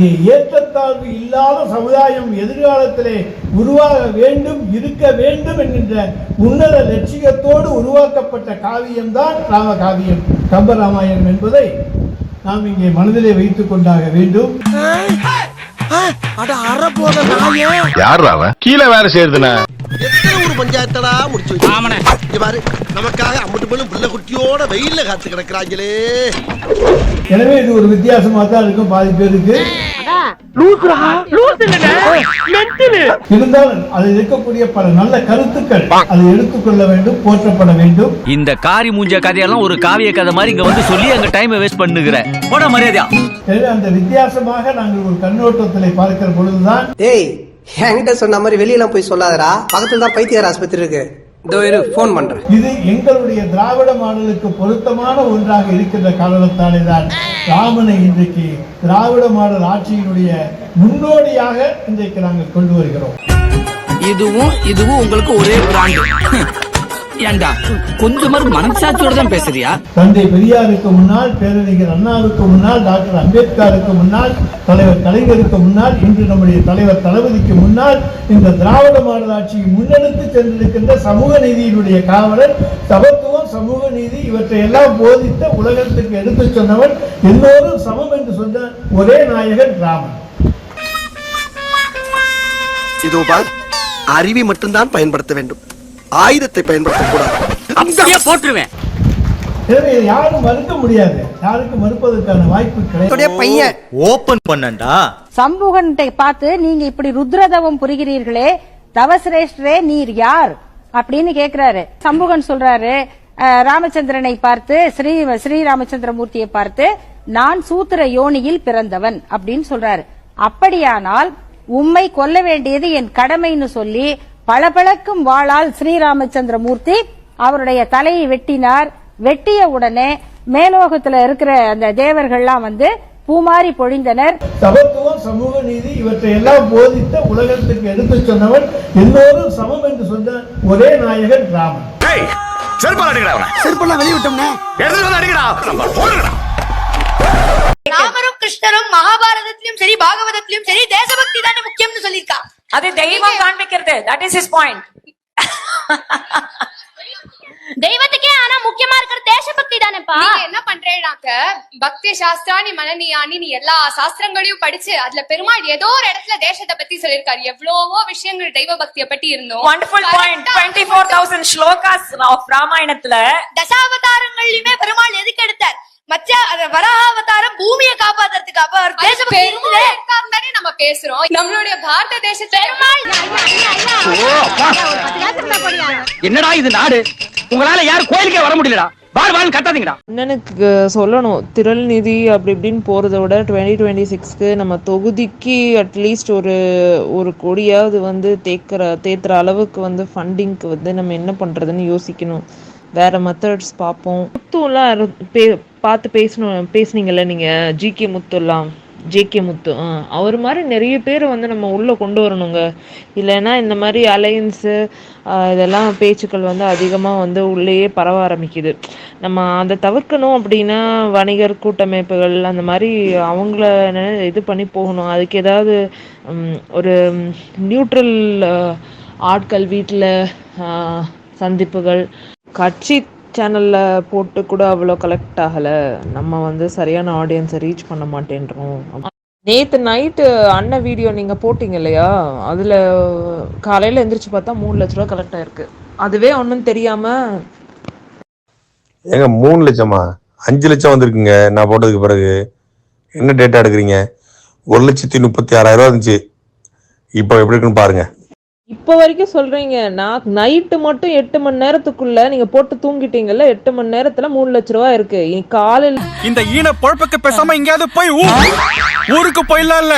அங்கே ஏற்றத்தாழ்வு இல்லாத சமுதாயம் எதிர்காலத்திலே உருவாக வேண்டும் இருக்க வேண்டும் என்கின்ற உன்னத லட்சியத்தோடு உருவாக்கப்பட்ட காவியம்தான் ராம காவியம் கம்பராமாயணம் என்பதை நாம் இங்கே மனதிலே வைத்துக் கொண்டாக வேண்டும். யார் கீழே வேலை செய்யறதுனா? பஞ்சாயத்தடா முடிச்சு இங்க பாரு நமக்காக அம்பட்டு பெண்ணும் பிள்ளை குட்டியோட வெயில்ல காத்து கிடக்குறாங்களே. எனவே இது ஒரு வித்தியாசமா தான் இருக்கும் பாதி பேருக்கு. இருந்தாலும் அதில் இருக்கக்கூடிய பல நல்ல கருத்துக்கள் அதை எடுத்துக்கொள்ள வேண்டும் போற்றப்பட வேண்டும். இந்த காரி மூஞ்ச கதையெல்லாம் ஒரு காவிய கதை மாதிரி இங்க வந்து சொல்லி அங்க டைமை வேஸ்ட் பண்ணுகிற. போட மரியாதையா. அந்த வித்தியாசமாக நாங்கள் ஒரு கண்ணோட்டத்திலே பார்க்கிற பொழுதுதான் ஏய் என்கிட்ட சொன்ன மாதிரி வெளியெல்லாம் போய் சொல்லாதடா. பக்கத்துல தான் பைத்தியார் ஆஸ்பத்திரி இருக்கு. இதோ இரு ஃபோன் பண்றேன். இது எங்களுடைய திராவிட மாடலுக்கு பொருத்தமான ஒன்றாக இருக்கின்ற காரணத்தாலே தான் ராமனை இன்றைக்கு திராவிட மாடல் ஆட்சியினுடைய முன்னோடியாக இன்றைக்கு நாங்கள் கொண்டு வருகிறோம். இதுவும் இதுவும் உங்களுக்கு ஒரே பிராண்ட். ஏண்டா? கொஞ்சமாவது மனசாட்சியோட தான் பேசுறியா? தந்தை பெரியாருக்கு முன்னால் பேரறிஞர் அண்ணாவுக்கு முன்னால் டாக்டர் அம்பேத்கருக்கு முன்னால் தலைவர் கலைஞருக்கு முன்னால் இன்று நம்முடைய தலைவர் தளபதிக்கு முன்னால் இந்த திராவிட மாடல் ஆட்சியை முன்னெடுத்து சென்றிருக்கின்ற சமூக நீதியினுடைய காவலர் சமத்துவம் சமூக நீதி இவற்றை எல்லாம் போதித்த உலகத்துக்கு எடுத்துச் சொன்னவன் எல்லோரும் சமம் என்று சொன்ன ஒரே நாயகன் ராமன். இதோ பார் அறிவை மட்டும்தான் பயன்படுத்த வேண்டும். ஆயுதத்தை பயன்படுத்தக்கூடாது அப்படியே போட்டுருவேன். எனவே இதை யாரும் மறுக்க முடியாது. யாருக்கும் மறுப்பதற்கான வாய்ப்பு கிடையாது. பையன். ஓபன் பண்ணண்டா? சம்புகன்ட்டை பார்த்து நீங்க இப்படி ருத்ரதவம் புரிகிறீர்களே தவசிரேஷ்டரே நீர் யார்? அப்படின்னு கேக்குறாரு. சம்புகன் சொல்றாரு அஹ், ராமச்சந்திரனை பார்த்து ஸ்ரீ ஸ்ரீ ராமச்சந்திரமூர்த்தியை பார்த்து நான் சூத்திர யோனியில் பிறந்தவன் அப்படின்னு சொல்றாரு. அப்படியானால் உம்மை கொல்ல வேண்டியது என் கடமைன்னு சொல்லி பளபளக்கும் வாளால் ஸ்ரீராமச்சந்திரமூர்த்தி அவருடைய தலையை வெட்டினார். வெட்டிய உடனே மேலோகத்துல இருக்கிற அந்த தேவர்கள்லாம் வந்து பூமாரி பொழிந்தனர். சமத்துவம் சமூக நீதி இவற்றை எல்லாம் போதித்த உலகத்துக்கு எடுத்துச் சொன்னவன் எல்லோரும் சமம் என்று சொன்ன ஒரே நாயகன் ராமன். செருப்பால் அடிக்கடா செருப்பெல்லாம் வெளிய விட்டோம்னே. எடுத்துட்டு வந்து அடிக்கடா நம்ம போடுங்கடா. ராமரும் கிருஷ்ணரும் மகாபாரதத்திலும் சரி பாகவதத்திலும் சரி தேசபக்தி தானே முக்கியம்னு சொல்லியிருக்கா. அது தெய்வம் காண்பிக்கிறது. தட் இஸ் இஸ் பாயிண்ட் தெய்வத்துக்கே ஆனா முக்கியமா இருக்கிற தேசபக்தி தானேப்பா. என்ன பண்றேனாக்க பக்தி சாஸ்திராணி மனநியானி நீ எல்லா சாஸ்திரங்களையும் படிச்சு அதுல பெருமாள் ஏதோ ஒரு இடத்துல தேசத்தை பத்தி சொல்லியிருக்காரு. எவ்வளவோ விஷயங்கள் தெய்வ பக்திய பத்தி இருந்தோம் wonderful point twenty four thousand slokas of ராமாயணத்துல தசாவதாரங்களையுமே பெருமாள் எதுக்கு எடுத்தார்? மச்ச பூமியை காப்பாத்துறதுக்கு அப்ப அவர் தேசபக்தி இருந்ததே. பெருமாள் தானே நம்ம பேசுறோம். நம்மளுடைய பாரத தேசத்துல என்னடா இது நாடு? உங்களால யாரும் கோயிலுக்கே வர முடியலடா. அண்ணனுக்கு சொல்லணும் திரள் நிதி அப்படி இப்படின்னு போறதை விட டுவெண்ட்டி டுவெண்ட்டி சிக்ஸ்க்கு நம்ம தொகுதிக்கு அட்லீஸ்ட் ஒரு ஒரு கொடியாவது வந்து தேக்கிற தேத்துற அளவுக்கு வந்து ஃபண்டிங்க்கு வந்து நம்ம என்ன பண்றதுன்னு யோசிக்கணும். வேற மெத்தட்ஸ் பார்ப்போம். முத்துலாம் பார்த்து பேசணும் பேசுனீங்கல்ல நீங்கள் ஜிகே முத்துலாம். ஜேகே முத்து அவர் மாதிரி நிறைய பேர் வந்து நம்ம உள்ளே கொண்டு வரணுங்க. இல்லைன்னா இந்த மாதிரி அலையன்ஸு இதெல்லாம் பேச்சுக்கள் வந்து அதிகமாக வந்து உள்ளேயே பரவ ஆரம்பிக்குது. நம்ம அதை தவிர்க்கணும் அப்படின்னா வணிகர் கூட்டமைப்புகள் அந்த மாதிரி அவங்கள இது பண்ணி போகணும். அதுக்கு ஏதாவது ஒரு நியூட்ரல் ஆட்கள் வீட்டில் சந்திப்புகள் கட்சி சேனலில் போட்டு கூட அவ்வளோ கலெக்ட் ஆகலை. நம்ம வந்து சரியான ஆடியன்ஸை ரீச் பண்ண மாட்டேன்றோம். நேற்று நைட்டு அண்ணன் வீடியோ நீங்கள் போட்டிங்க இல்லையா? அதில் காலையில் எந்திரிச்சு பார்த்தா மூணு லட்ச ரூபா கலெக்ட் ஆயிருக்கு. அதுவே ஒன்றும் தெரியாமல் ஏங்க மூணு லட்சமா? அஞ்சு லட்சம் வந்திருக்குங்க. நான் போட்டதுக்கு பிறகு. என்ன டேட்டா எடுக்கிறீங்க? ஒரு லட்சத்தி முப்பத்தி ஆறாயிரம் ரூபா இருந்துச்சு. இப்போ எப்படி இருக்குன்னு பாருங்கள் இப்போ வரைக்கும் சொல்றீங்க நான் நைட்டு மட்டும் எட்டு மணி நேரத்துக்குள்ள நீங்க போட்டு தூங்கிட்டீங்கல்ல எட்டு மணி நேரத்துல மூணு லட்ச ரூபா இருக்கு. காலையில இந்த ஈன பொழப்புக்கு பேசாம எங்கேயாவது போய் ஊருக்கு போயிடலாம்ல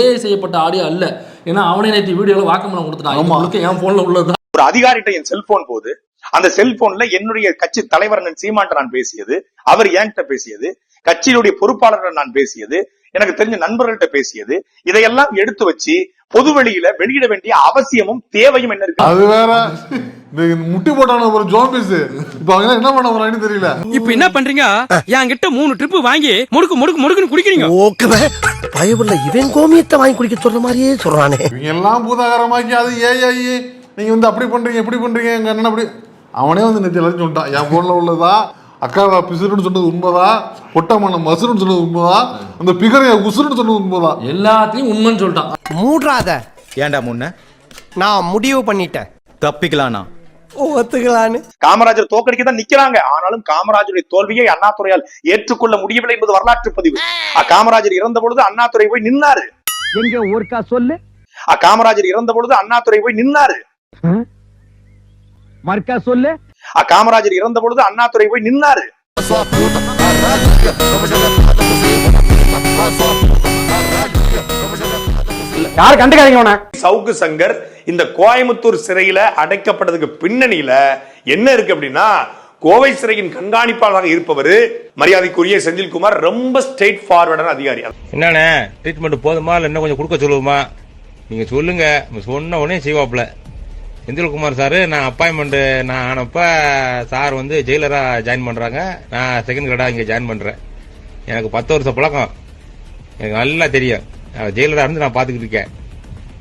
ஏஐ செய்யப்பட்ட ஆடியோ அல்ல. ஏன்னா அவனே நேற்று வீடியோல வாக்குமூலம் கொடுத்துட்டான். என் போன்ல உள்ளது ஒரு அதிகாரிட்ட என் செல்போன் போது அந்த செல்போன்ல என்னுடைய கட்சி தலைவர் சீமான்ட்ட நான் பேசியது. அவர் என்கிட்ட பேசியது? கட்சியினுடைய பொறுப்பாளர்கள் நான் பேசியது. எனக்கு தெரிஞ்ச நண்பர்கள்ட்ட பேசியது. இதையெல்லாம் எடுத்து வச்சு பொதுவெளியில வெளியிட வேண்டிய அவசியமும் தேவையும் என்ன இருக்கு? அது வேற. இந்த முட்டி போட்டான ஒரு ஜோம்பிஸ் இப்ப அவங்க என்ன பண்ண போறாங்கன்னு தெரியல. இப்ப என்ன பண்றீங்க? என்கிட்ட மூணு ட்ரிப் வாங்கி முடுக்கு முடுக்கு முடுக்குன்னு குடிக்கிறீங்க. ஓகே பயமுள்ள இவன் கோமியத்தை வாங்கி குடிக்க சொல்ற மாதிரியே சொல்றானே. இவங்க எல்லாம் பூதாகரமாக்கி அது ஏஐ நீங்க வந்து அப்படி பண்றீங்க இப்படி பண்றீங்க எங்க அண்ணன் அப்படி. அவனே வந்து எல்லாத்தையும் சொல்லிட்டான் என் போன்ல உள்ளதா? அக்காவா பிசுறுன்னு சொன்னது உண்மைதான் பொட்டமான மசுருன்னு சொன்னது உண்மைதான் அந்த பிகரைய உசுருன்னு சொன்னது உண்மைதான் எல்லாத்தையும் உண்மைன்னு சொல்லிட்டான். மூடுறாத. ஏன்டா முன்ன? நான் முடிவு பண்ணிட்டேன். தப்பிக்கலானா? ஒத்துக்கலான்னு. காமராஜர் தோக்கடிக்க தான் நிக்கிறாங்க. ஆனாலும் காமராஜருடைய தோல்வியை அண்ணாதுரையால் ஏற்றுக்கொள்ள முடியவில்லை என்பது வரலாற்று பதிவு. காமராஜர் இறந்த பொழுது அண்ணாதுரை போய் நின்னாரு. எங்க ஒருக்கா சொல்லு. அ, காமராஜர் இறந்த பொழுது அண்ணாதுரை போய் நின்னாரு. மறுக்கா சொல்லு. காமராஜர் இறந்த பொழுது அண்ணாதுரை போய் நின்னாரு. யாரு கண்டுக்காதீங்க சவுக்கு சங்கர் இந்த கோயம்புத்தூர் சிறையில அடைக்கப்பட்டதுக்கு பின்னணியில என்ன இருக்கு அப்படின்னா கோவை சிறையின் கண்காணிப்பாளராக இருப்பவர் மரியாதைக்குரிய செந்தில்குமார் ரொம்ப ஸ்ட்ரெயிட் ஃபார்வர்டான அதிகாரி. என்னண்ணே ட்ரீட்மெண்ட் போதுமா? இல்லை இன்னும் கொஞ்சம் கொடுக்க சொல்லுவோமா? நீங்கள் சொல்லுங்க. சொன்ன உடனே செய்வாப்புல. செந்தில்குமார் சார் நான் அப்பாயின்மெண்ட் நான் ஆனப்ப சார் வந்து ஜெயிலராக ஜாயின் பண்ணுறாங்க நான் செகண்ட் கிரேடாக இங்கே ஜாயின் பண்ணுறேன் எனக்கு பத்து வருஷம் பழக்கம். எனக்கு நல்லா தெரியும். ஜெயிலராக இருந்து நான் பார்த்துக்கிட்டு இருக்கேன்.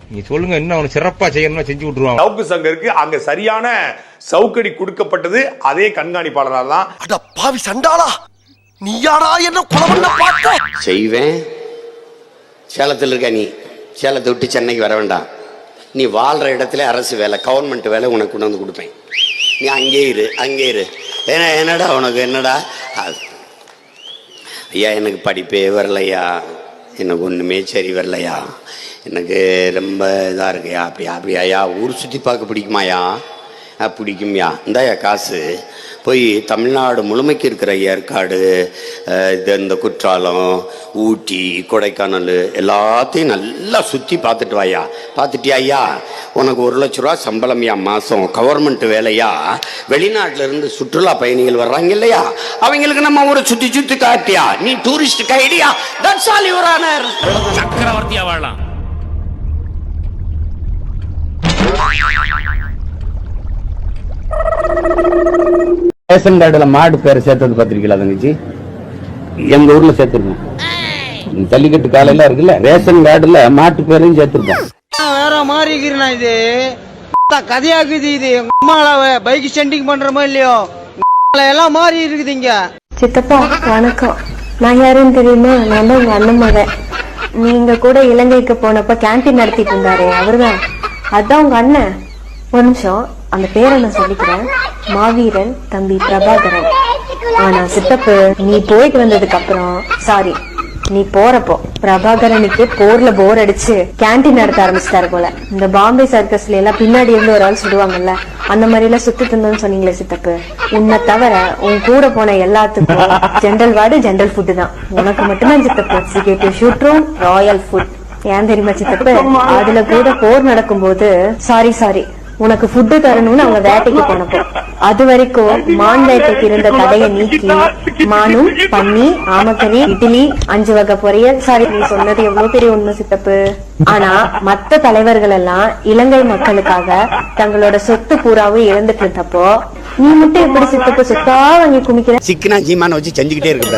நீங்கள் சொல்லுங்க இன்னும் அவனை சிறப்பாக செய்யணும்னா செஞ்சு விட்ருவாங்க சவுக்கு சங்கருக்கு அங்க சரியான சவுக்கடி கொடுக்கப்பட்டது அதே கண்காணிப்பாளரால் தான். அட பாவி சண்டாளா! நீயாடா என்ன கொலை பண்ண பார்த்த செய்வேன். சேலத்தில் இருக்க நீ. சேலத்தை விட்டு சென்னைக்கு வர வேண்டாம். நீ வாழ்கிற இடத்துல அரசு வேலை கவர்மெண்ட் வேலை உனக்கு கொண்டு வந்து கொடுப்பேன். நீ அங்கே இரு அங்கே இரு. ஏன்னா என்னடா உனக்கு என்னடா? ஐயா எனக்கு படிப்பே வரலையா? எனக்கு ஒன்றுமே சரி வரலையா? எனக்கு ரொம்ப இதாக இருக்குயா? அப்படியா அப்படியாயா ஊர் சுற்றி பார்க்க பிடிக்குமாயா? ஆ பிடிக்கும்யா. இந்தாயா காசு. போய் தமிழ்நாடு முழுமைக்கு இருக்கிற ஏற்காடு இது இந்த குற்றாலம் ஊட்டி கொடைக்கானல் எல்லாத்தையும் நல்லா சுற்றி பார்த்துட்டு வாயா. பார்த்துட்டியா ஐயா? உனக்கு ஒரு லட்ச ரூபா சம்பளம்யா மாதம் கவர்மெண்ட் வேலையா? வெளிநாட்டிலிருந்து சுற்றுலா பயணிகள் வர்றாங்க இல்லையா? அவங்களுக்கு நம்ம ஊரை சுற்றி சுற்றி காட்டியா? நீ டூரிஸ்ட் கைடியா? தட்ஸ் ஆல் யுவர் ஆனர் சக்கரவர்த்தியா வாழலாம். ரேஷன் கார்டுல மாடு பேர் சேர்த்தது பார்த்திருக்கீங்களா தங்கச்சி? எங்க ஊர்ல சேர்த்திருக்கோம். ஜல்லிக்கட்டு காலையில இருக்குல்ல ரேஷன் கார்டுல மாட்டு பேரையும் சேர்த்திருக்கோம். வேற மாதிரி இருக்கிறா இது கதையாக்குது இது. அம்மாவை பைக் ஸ்டண்டிங் பண்றோமோ இல்லையோ? எல்லாம் மாறி இருக்குது இங்க. சித்தப்பா வணக்கம். நான் யாருன்னு தெரியுமா? நான் தான் உங்க அண்ணன் மகன். நீங்க கூட இலங்கைக்கு போனப்ப கேண்டீன் நடத்திட்டு இருந்தாரு அவர்தான். அதான் உங்க அண்ணன். ஒரு நிமிஷம். அந்த பேரை நான் சொல்லிக்கிறேன். மாவீரன் தம்பி பிரபாகரன். ஆனா சித்தப்பு நீ போயிட்டு வந்ததுக்கு அப்புறம் சாரி நீ போறப்போ பிரபாகரனுக்கு போர்ல போர் அடிச்சு கேண்டீன் நடத்த ஆரம்பிச்சிட்டாரு போல. இந்த பாம்பே சர்க்கஸ்ல எல்லாம் பின்னாடி இருந்து ஒரு ஆள் சுடுவாங்கல்ல அந்த மாதிரி எல்லாம் சுத்தி தந்தோம்னு சொன்னீங்களே சித்தப்பு. உன்னை தவிர உன் கூட போன எல்லாத்துக்கும் ஜென்ரல் வார்டு ஜென்ரல் ஃபுட்டு தான். உனக்கு மட்டும்தான் சித்தப்பு. சிகேட்டி ஷூட்ரூம் ராயல் ஃபுட் ஏன் தெரியுமா சித்தப்பு? அதுல கூட போர் நடக்கும்போது சாரி சாரி உனக்கு ஃபுட்டு தரணும்னு அவங்க வேட்டைக்கு போனப்போ. அது வரைக்கும் மான் வேட்டைக்கு இருந்த தடையை நீக்கி மானும் பன்னி ஆமக்கனி இட்லி அஞ்சு வகை பொரியல். சாரி நீ சொன்னது எவ்வளவு பெரிய உண்மை சித்தப்பு. ஆனா மத்த தலைவர்கள் எல்லாம் இலங்கை மக்களுக்காக தங்களோட சொத்து பூராவும் இழந்துட்டு இருந்தப்போ நீ மட்டும் எப்படி சித்தப்பு சொத்தா வாங்கி குமிக்கிற? சிக்கனா சீமான வச்சு செஞ்சுக்கிட்டே இருக்க